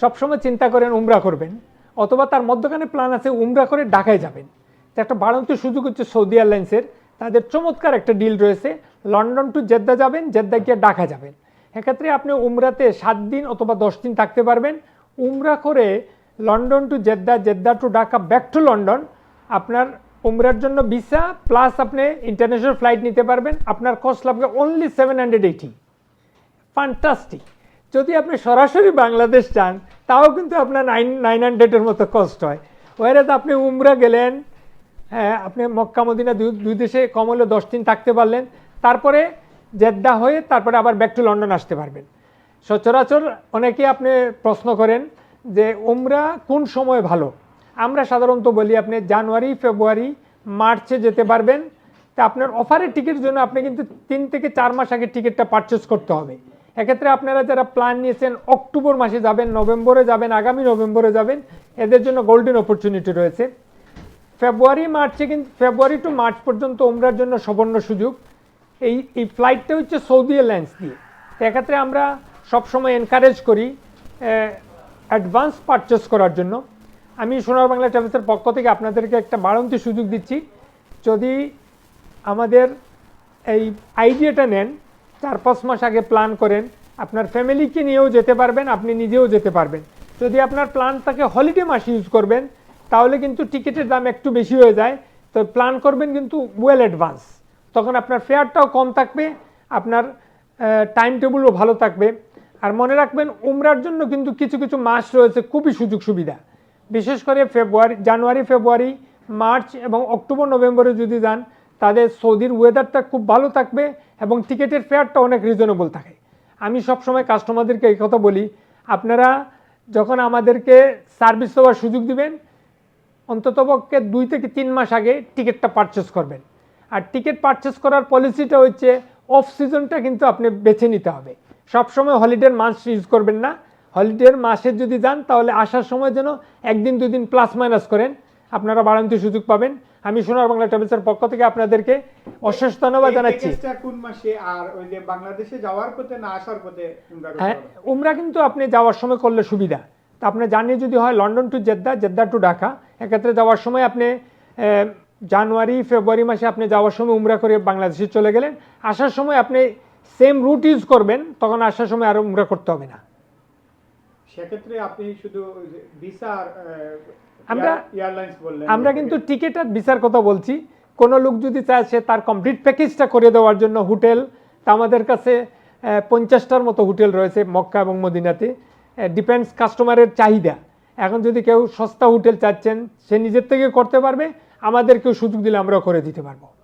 সবসময় চিন্তা করেন, উমরা করবেন। অথবা তার মধ্যখানে প্ল্যান আছে, উমরা করে ঢাকায় যাবেন। তো একটা বাড়ন্ত সুযোগ হচ্ছে সৌদি এয়ারলাইন্সের। তাদের চমৎকার একটা ডিল রয়েছে, লন্ডন টু জেদ্দা যাবেন জেদ্দা গিয়ে ঢাকা যাবেন। এক্ষেত্রে আপনি উমরাতে সাত দিন অথবা দশ দিন থাকতে পারবেন। উমরা করে London to Jeddah Jeddah to Dhaka back to London. আপনার উমরার জন্য ভিসা প্লাস আপনি ইন্টারন্যাশনাল ফ্লাইট নিতে পারবেন। আপনার কস্ট লাগবে only seven hundred eighty fantastic যদি আপনি সরাসরি বাংলাদেশ চান তাও কিন্তু আপনার নাইন নাইন হান্ড্রেডের মতো কষ্ট হয়। ওয়ারাজ আপনি উমরা গেলেন হ্যাঁ আপনি মক্কা, মদিনা দুই দেশে কম হলে দশ দিন থাকতে পারলেন। তারপরে জেদ্দা হয়ে তারপরে আবার ব্যাক টু লন্ডন আসতে পারবেন। সচরাচর অনেকে আপনি প্রশ্ন করেন যে, উমরা কোন সময় ভালো? আমরা সাধারণত বলি আপনি জানুয়ারি, ফেব্রুয়ারি, মার্চে যেতে পারবেন। তা আপনার অফারের টিকিটের জন্য আপনি কিন্তু তিন থেকে চার মাস আগে টিকিটটা পারচেস করতে হবে। এক্ষেত্রে আপনারা যারা প্ল্যান নিয়েছেন, অক্টোবর মাসে যাবেন, নভেম্বরে যাবেন, আগামী নভেম্বরে যাবেন, এদের জন্য গোল্ডেন অপরচুনিটি রয়েছে। ফেব্রুয়ারি মার্চে কিন্তু ফেব্রুয়ারি টু মার্চ পর্যন্ত ওমরার জন্য সুবর্ণ সুযোগ। এই এই ফ্লাইটটা হচ্ছে সৌদি এয়ারলাইন্স দিয়ে। এক্ষেত্রে আমরা সবসময় এনকারেজ করি অ্যাডভান্স পারচেস করার জন্য। আমি সোনার বাংলা ট্রাভেলসের পক্ষ থেকে আপনাদেরকে একটা বাড়ন্তি সুযোগ দিচ্ছি। যদি আমাদের এই আইডিয়াটা নেন চার, পাঁচ মাস আগে প্ল্যান করেন, আপনার ফ্যামিলিকে নিয়েও যেতে পারবেন, আপনি নিজেও যেতে পারবেন। যদি আপনার প্ল্যানটাকে হলিডে মাস ইউজ করবেন, তাহলে কিন্তু টিকিটের দাম একটু বেশি হয়ে যায়। তো প্ল্যান করবেন কিন্তু ওয়েল অ্যাডভান্স তখন আপনার ফেয়ারটাও কম থাকবে, আপনার টাইম টেবিলও ভালো থাকবে। আর মনে রাখবেন, উমরার জন্য কিন্তু কিছু কিছু মাস রয়েছে খুবই সুযোগ সুবিধা। বিশেষ করে ফেব্রুয়ারি, জানুয়ারি, ফেব্রুয়ারি, মার্চ এবং অক্টোবর, নভেম্বরে যদি যান তাদের সৌদির ওয়েদারটা খুব ভালো থাকবে এবং টিকিটের ফেয়ারটা অনেক রিজনেবল থাকে। আমি সবসময় কাস্টমারদেরকে এই কথা বলি, আপনারা যখন আমাদেরকে সার্ভিস দেওয়ার সুযোগ দিবেন, অন্ততপক্ষে দুই থেকে তিন মাস আগে টিকিটটা পারচেস করবেন। আর টিকিট পারচেস করার পলিসিটা হচ্ছে অফ সিজনটা কিন্তু আপনি বেছে নিতে হবে। সবসময় হলিডের মাস ইউজ করবেন না। হলিডের মাসে যদি যান, তাহলে আসার সময় যেন একদিন দুই দিন প্লাস মাইনাস করেন। আপনারা বাড়ান্তি সুযোগ পাবেন। আমি সোনার বাংলা ট্রাভেলসের পক্ষ থেকে আপনাদেরকে অশেষ ধন্যবাদ জানাচ্ছি। কোন মাসে? আর ওই যে বাংলাদেশে যাওয়ার পথে না আসার পথে উমরা হ্যাঁ উমরা কিন্তু আপনি যাওয়ার সময় করলে সুবিধা। তা আপনার জার্নি যদি হয় London to Jeddah Jeddah to Dhaka. এক্ষেত্রে যাওয়ার সময় আপনি জানুয়ারি ফেব্রুয়ারি মাসে আপনি যাওয়ার সময় উমরা করে বাংলাদেশে চলে গেলেন। আসার সময় আপনি সেম রুট ইউজ করবেন তখন আসার সময় আর উমরা করতে হবে না। সেক্ষেত্রে আপনি শুধু ভিসা আর আমরা- এয়ারলাইন্স বললেন। আমরা কিন্তু টিকিট বিচার কথা বলছি। কোনো লোক যদি চায় সে তার কমপ্লিট প্যাকেজটা করে দেওয়ার জন্য হোটেল তা আমাদের কাছে পঞ্চাশটার মতো হোটেল রয়েছে মক্কা এবং মদিনাতে। ডিপেন্ডস কাস্টমারের চাহিদা। এখন যদি কেউ সস্তা হোটেল চাচ্ছেন সে নিজের থেকে করতে পারবে। আমাদেরকেও সুযোগ দিলে আমরাও করে দিতে পারব।